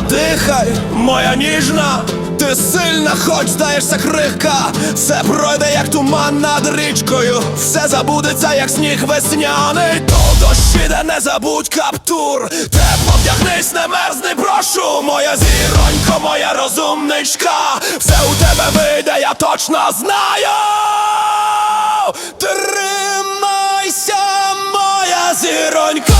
дихай, моя ніжна, ти сильна, хоч здаєшся крихка, все пройде, як туман над річкою, все забудеться, як сніг весняний. То дощ іде, не забудь каптур. Тепло вдягнись, не мерзни, прошу. Моя зіронько, моя розумничка, все у тебе вийде, я точно знаю. Тримайся, моя зіронько.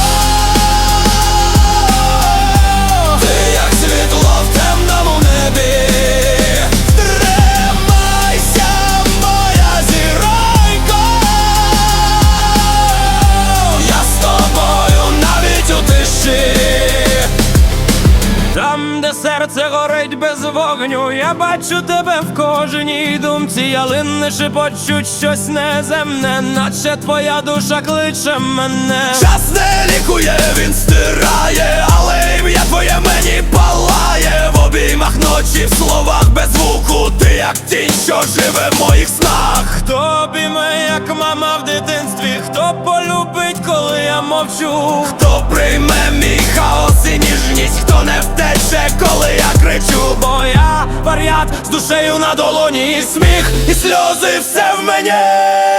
Серце горить без вогню, я бачу тебе в кожній думці, ялини шепочуть щось неземне, наче твоя душа кличе мене. Час не лікує, він стирає, але ім'я твоє мені палає в обіймах ночі, в словах без звуку. Ти як тінь, що живе в моїх снах. Хто обійме, як мама в дитинстві, хто полюбить, коли я мовчу. Хто прийме мій хаос і ніжність, хто не втече, коли я кричу. Бо я вар'ят з душею на долоні, і сміх, І сльози все в мені,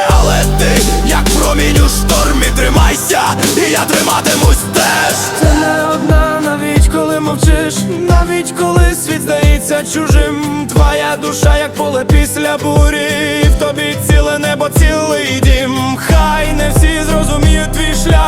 але ти, як промінь у штормі, тримайся, і я триматимусь теж. Ти не одна, коли мовчиш, навіть коли світ здається чужим. Твоя душа, як поле після бурі, в тобі ціле небо, цілий дім. Хай не всі зрозуміють твій шлях,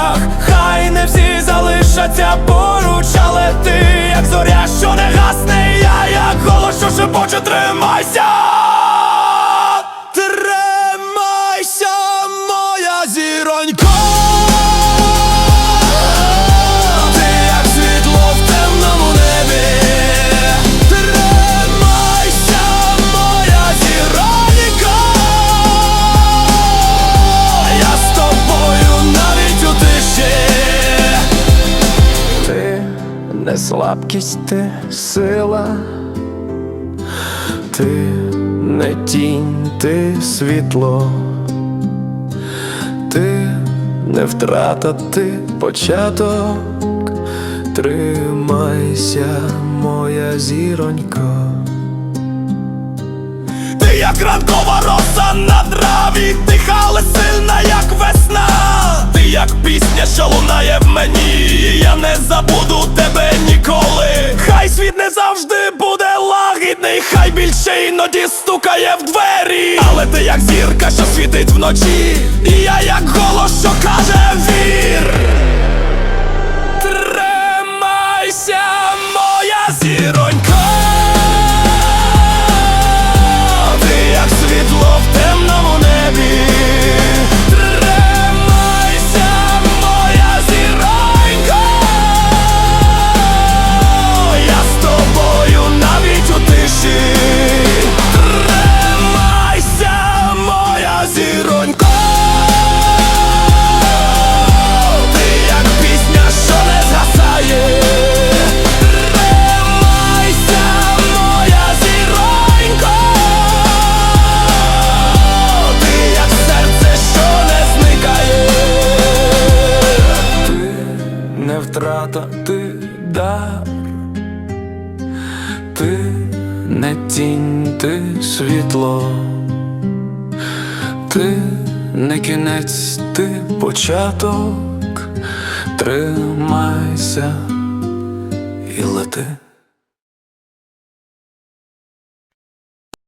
не слабкість, ти сила, ти не тінь, ти світло, ти не втрата, ти початок, тримайся, моя зіронько. Ти як ранкова роса на стукає в двері. Але ти як зірка, що світить вночі, і я як голос, що каже вір. Тримайся, моя зіронько. Втрата, ти дар, ти не тінь, ти світло, ти не кінець, ти початок, тримайся і лети.